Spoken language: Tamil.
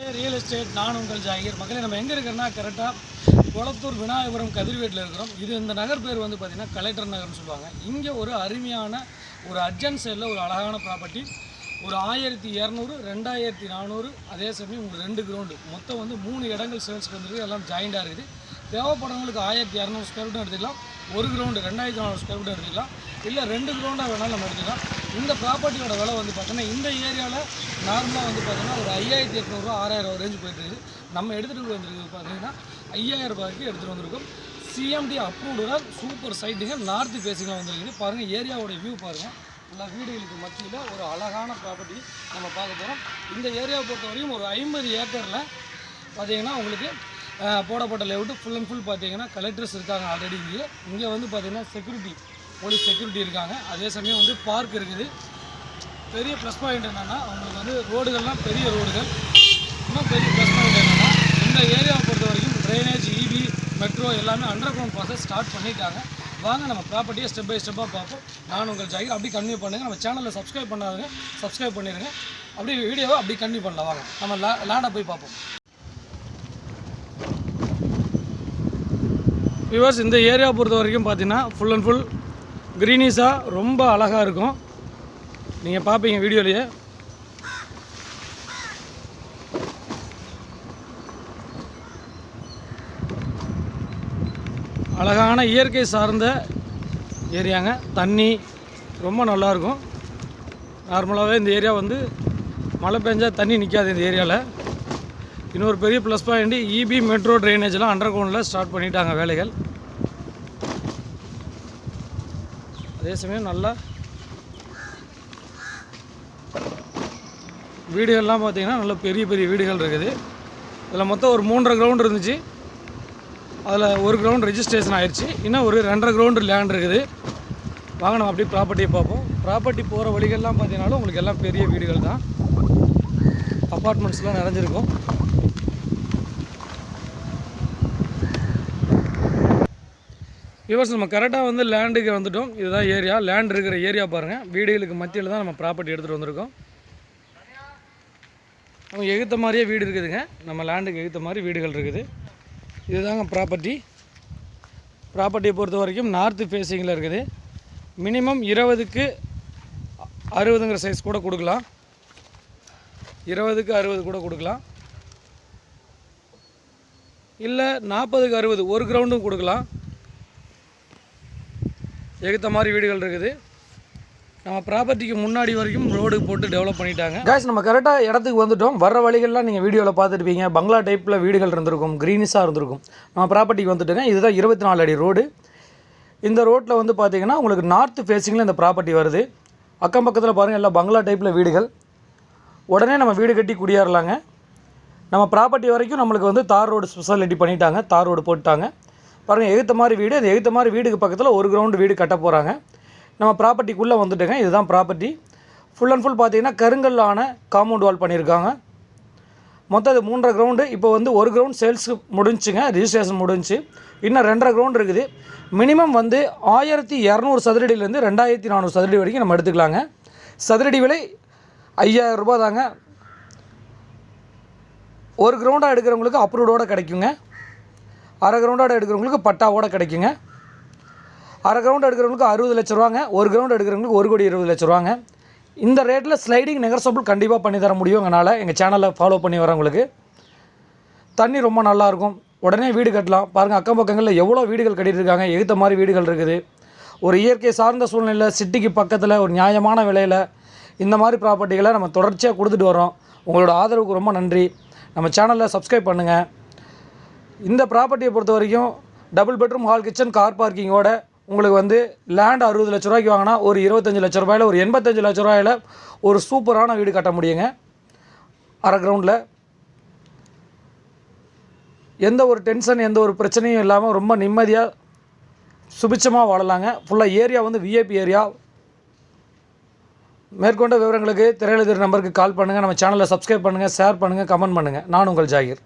ரியல் எஸ்டேட் நான் உங்கள் ஜாகிர் மக்களே நம்ம எங்கே இருக்கிறோன்னா கரெக்டாக குளத்தூர் விநாயகபுரம் கதிர்வேட்டில் இருக்கிறோம். இது இந்த நகர் பேர் வந்து பார்த்திங்கன்னா கலெக்டர் நகர்னு சொல்லுவாங்க. இங்கே ஒரு அருமையான ஒரு அர்ஜென்ட் சைடில் ஒரு அழகான ப்ராப்பர்ட்டி ஒரு ஆயிரத்தி இரநூறு ரெண்டாயிரத்தி நானூறு அதே சமயம் உங்களுக்கு ரெண்டு கிரவுண்டு மொத்தம் வந்து மூணு இடங்கள் சேல்ஸ்க்கு வந்துருக்கு. எல்லாம் ஜாயிண்டாக இருக்குது. தேவைப்படுறவங்களுக்கு ஆயிரத்தி இரநூறு ஸ்கொயர் ஃபீட்டும் எடுத்துக்கலாம். ஒரு கிரவுண்டு ரெண்டாயிரத்தி நானூறு ஸ்கொயர் ஃபீட் எடுத்துக்கலாம் இல்லை ரெண்டு கிரவுண்டாக வேணாலும் நம்ம எடுத்துக்கலாம். இந்த ப்ராப்பர்ட்டியோட விலை வந்து பார்த்திங்கன்னா இந்த ஏரியாவில் நார்மலாக வந்து பார்த்தீங்கன்னா ஒரு ஐயாயிரத்தி எட்நூறுரூவா ஆறாயிரம் ரேஞ்சு போயிட்டு நம்ம எடுத்துகிட்டு வந்துருக்கு பார்த்தீங்கன்னா ஐயாயிரம் ரூபாய்க்கு எடுத்துகிட்டு வந்திருக்கோம். சிஎம்டி அப்ரூவ்டு சூப்பர் சைட்டுங்க நார்த்து பேசிக்கலாம் வந்துருக்குது. பாருங்கள் ஏரியாவோட வியூ பாருங்கள் எல்லா வீடுகளுக்கு மத்தியில் ஒரு அழகான ப்ராப்பர்ட்டி நம்ம பார்க்க போகிறோம் இந்த ஏரியாவை பொறுத்த வரைக்கும் ஒரு ஐம்பது ஏக்கரில் பார்த்தீங்கன்னா உங்களுக்கு போடப்பட்ட லேவுட்டு ஃபுல் அண்ட் ஃபுல் பார்த்தீங்கன்னா கலெக்டர்ஸ் இருக்காங்க ஆல்ரெடி இங்கே. இங்கே வந்து பார்த்திங்கன்னா செக்யூரிட்டி போலீஸ் செக்யூரிட்டி இருக்காங்க. அதே சமயம் வந்து பார்க் இருக்குது. பெரிய ப்ளஸ் பாயிண்ட் என்னென்னா அவங்களுக்கு வந்து ரோடுகள்லாம் பெரிய ரோடுகள். இன்னும் பெரிய ப்ளஸ் பாயிண்ட் என்னென்னா இந்த ஏரியாவை பொறுத்த வரைக்கும் ட்ரைனேஜ் இவி மெட்ரோ எல்லாமே அண்டர் கிரவுண்ட் ப்ராசஸ் ஸ்டார்ட் பண்ணிட்டாங்க. வாங்க நம்ம ப்ராப்பர்ட்டியை ஸ்டெப் பை ஸ்டெப்பாக பார்ப்போம். நான் உங்கள் ஜாகிர் அப்படி கன்வியூ பண்ணுங்கள் நம்ம சேனலில் சப்ஸ்கிரைப் பண்ணாதுங்க சப்ஸ்கிரைப் பண்ணிடுங்க அப்படியே வீடியோவை அப்படி கன்வியூ பண்ணலாம். வாங்க நம்ம லே லேண்டை போய் பார்ப்போம். வியூவர்ஸ் இந்த ஏரியா பொறுத்த வரைக்கும் பார்த்தீங்கன்னா ஃபுல் அண்ட் ஃபுல் க்ரீனிஸாக ரொம்ப அழகாக இருக்கும். நீங்கள் பார்ப்பீங்க வீடியோலையே. அழகான இயற்கை சார்ந்த ஏரியாங்க. தண்ணி ரொம்ப நல்லாயிருக்கும் நார்மலாகவே இந்த ஏரியா வந்து மழை பெஞ்சா தண்ணி நிற்காது இந்த ஏரியாவில் இன்னொரு பெரிய ப்ளஸ் பாயிண்ட் இபி மெட்ரோ ட்ரைனேஜ்லாம் அண்டர் கிரவுண்டில் ஸ்டார்ட் பண்ணிட்டாங்க வேலைகள். அதே சமயம் நல்லா வீடுகள்லாம் பார்த்தீங்கன்னா நல்ல பெரிய பெரிய வீடுகள் இருக்குது. இதில் மொத்தம் ஒரு மூன்றரை கிரவுண்ட் இருந்துச்சு. அதில் ஒரு கிரவுண்ட் ரெஜிஸ்ட்ரேஷன் ஆயிடுச்சு இன்னும் ஒரு ரெண்டரை கிரவுண்டு லேண்ட் இருக்குது. வாங்க நம்ம அப்படியே ப்ராப்பர்ட்டியை பார்ப்போம். ப்ராப்பர்ட்டி போகிற வழிகள்லாம் பார்த்தீங்கன்னாலும் உங்களுக்கு எல்லாம் பெரிய வீடுகள் தான். அப்பார்ட்மெண்ட்ஸ்லாம் நிறைஞ்சிருக்கும். விவர்ஸ் நம்ம கரெக்டாக வந்து லேண்டுக்கு வந்துவிட்டோம் இதுதான் ஏரியா லேண்ட் இருக்கிற ஏரியா பாருங்கள் வீடுகளுக்கு மத்தியில் தான் நம்ம ப்ராப்பர்ட்டி எடுத்துகிட்டு வந்திருக்கோம். அவங்க எகுத்த மாதிரியே வீடு இருக்குதுங்க. நம்ம லேண்டுக்கு எகுத்த மாதிரி வீடுகள் இருக்குது. இதுதாங்க ப்ராப்பர்ட்டி ப்ராப்பர்ட்டியை பொறுத்த வரைக்கும் நார்த்து ஃபேஸிங்கில் இருக்குது. மினிமம் இருபதுக்கு அறுபதுங்கிற சைஸ் கூட கொடுக்கலாம். இருபதுக்கு அறுபது கூட கொடுக்கலாம். இல்லை நாற்பதுக்கு அறுபது ஒரு கிரவுண்டும் கொடுக்கலாம். எகுத்த மாதிரி வீடுகள் இருக்குது. நம்ம ப்ராப்பர்ட்டிக்கு முன்னாடி வரைக்கும் ரோடு போட்டு டெவலப் பண்ணிட்டாங்க. காய்ஸ் நம்ம கரெக்டாக இடத்துக்கு வந்துட்டோம். வர வழிகள்லாம் நீங்கள் வீடியோவில் பார்த்துருப்பீங்க. பங்களா டைப்பில் வீடுகள் இருந்திருக்கும் க்ரீனிஸாக இருந்திருக்கும். நம்ம ப்ராப்பர்ட்டிக்கு வந்துட்டுங்க. இதுதான் இருபத்தி நாலு அடி ரோடு இந்த ரோட்டில் வந்து பார்த்தீங்கன்னா உங்களுக்கு நார்த் ஃபேஸிங்கில் இந்த ப்ராப்பர்ட்டி வருது. அக்கம் பக்கத்தில் பாருங்கள் எல்லாம் பங்களா டைப்பில் வீடுகள். உடனே நம்ம வீடு கட்டி குடியேறலாங்க. நம்ம ப்ராப்பர்ட்டி வரைக்கும் நம்மளுக்கு வந்து தார் ரோடு ஸ்பெஷாலிட்டி பண்ணிட்டாங்க. தார் ரோடு போட்டாங்க பாருங்கள் எகுத்த மாதிரி வீடு அந்த எகுத்த மாதிரி வீடுக்கு பக்கத்தில் ஒரு கிரவுண்டு வீடு கட்ட போகிறாங்க நம்ம ப்ராப்பர்ட்டிக்குள்ளே வந்துட்டுங்க இதுதான் ப்ராப்பர்ட்டி ஃபுல் அண்ட் ஃபுல் பார்த்தீங்கன்னா கருங்கல்லான காம்பவுண்ட் வால் பண்ணியிருக்காங்க. மொத்தம் இது மூன்றரை கிரவுண்டு இப்போ வந்து ஒரு கிரவுண்ட் சேல்ஸுக்கு முடிஞ்சுங்க ரிஜிஸ்ட்ரேஷன் முடிஞ்சு. இன்னும் ரெண்டரை கிரவுண்ட் இருக்குது. மினிமம் வந்து ஆயிரத்தி இரநூறு சதுரடியிலேருந்து ரெண்டாயிரத்தி நானூறு சதுரடி வரைக்கும் நம்ம எடுத்துக்கலாங்க. சதுரடி விலை ஐயாயிரம் ரூபா தாங்க. ஒரு கிரவுண்டாக எடுக்கிறவங்களுக்கு அப்ரூவ்டோட கிடைக்குங்க. அரை கிரவுண்டோட எடுக்கிறவங்களுக்கு பட்டாவோட கிடைக்குங்க. அரை கிரவுண்ட் எடுக்கிறவங்களுக்கு அறுபது லட்ச ரூபாங்க. ஒரு கிரவுண்ட் எடுக்கிறவங்களுக்கு ஒரு கோடி இருபது லட்ச ரூபாங்க. இந்த ரேட்டில் ஸ்லைடிங் நெகர்சபிள் கண்டிப்பாக பண்ணி தர முடியும் எங்களால் எங்கள் சேனலை ஃபாலோ பண்ணி வரவங்களுக்கு தண்ணி ரொம்ப நல்லாயிருக்கும் உடனே வீடு கட்டலாம். பாருங்கள் அக்கம் பக்கங்களில் எவ்வளோ வீடுகள் கட்டியிருக்காங்க. எகுத்த மாதிரி வீடுகள் இருக்குது. ஒரு இயற்கை சார்ந்த சூழ்நிலை சிட்டிக்கு பக்கத்தில் ஒரு நியாயமான விலையில் இந்த மாதிரி ப்ராப்பர்ட்டிகளை நம்ம தொடர்ச்சியாக கொடுத்துட்டு வரோம் உங்களோட ஆதரவுக்கு ரொம்ப நன்றி. நம்ம சேனலை சப்ஸ்கிரைப் பண்ணுங்கள் இந்த ப்ராப்பர்ட்டியை பொறுத்த வரைக்கும் double bedroom hall kitchen car பார்க்கிங்கோட உங்களுக்கு வந்து லேண்ட் அறுபது லட்ச ரூபாய்க்கு வாங்கினா ஒரு இருபத்தஞ்சி லட்ச ரூபாயில் ஒரு எண்பத்தஞ்சு லட்ச ரூபாயில் ஒரு சூப்பரான வீடு கட்ட முடியுங்க. அரை கிரவுண்டில் எந்த ஒரு டென்ஷன் எந்த ஒரு பிரச்சனையும் இல்லாமல் ரொம்ப நிம்மதியாக சுபிச்சமாக வாழலாங்க. ஃபுல்லாக ஏரியா வந்து விஐபி ஏரியா மேற்கொண்ட விவரங்களுக்கு திரையெழுதிற நம்பருக்கு கால் பண்ணுங்கள் நம்ம சேனலை சப்ஸ்கிரைப் பண்ணுங்கள் ஷேர் பண்ணுங்கள் கமெண்ட் பண்ணுங்கள் நான் உங்கள் ஜாகிர்.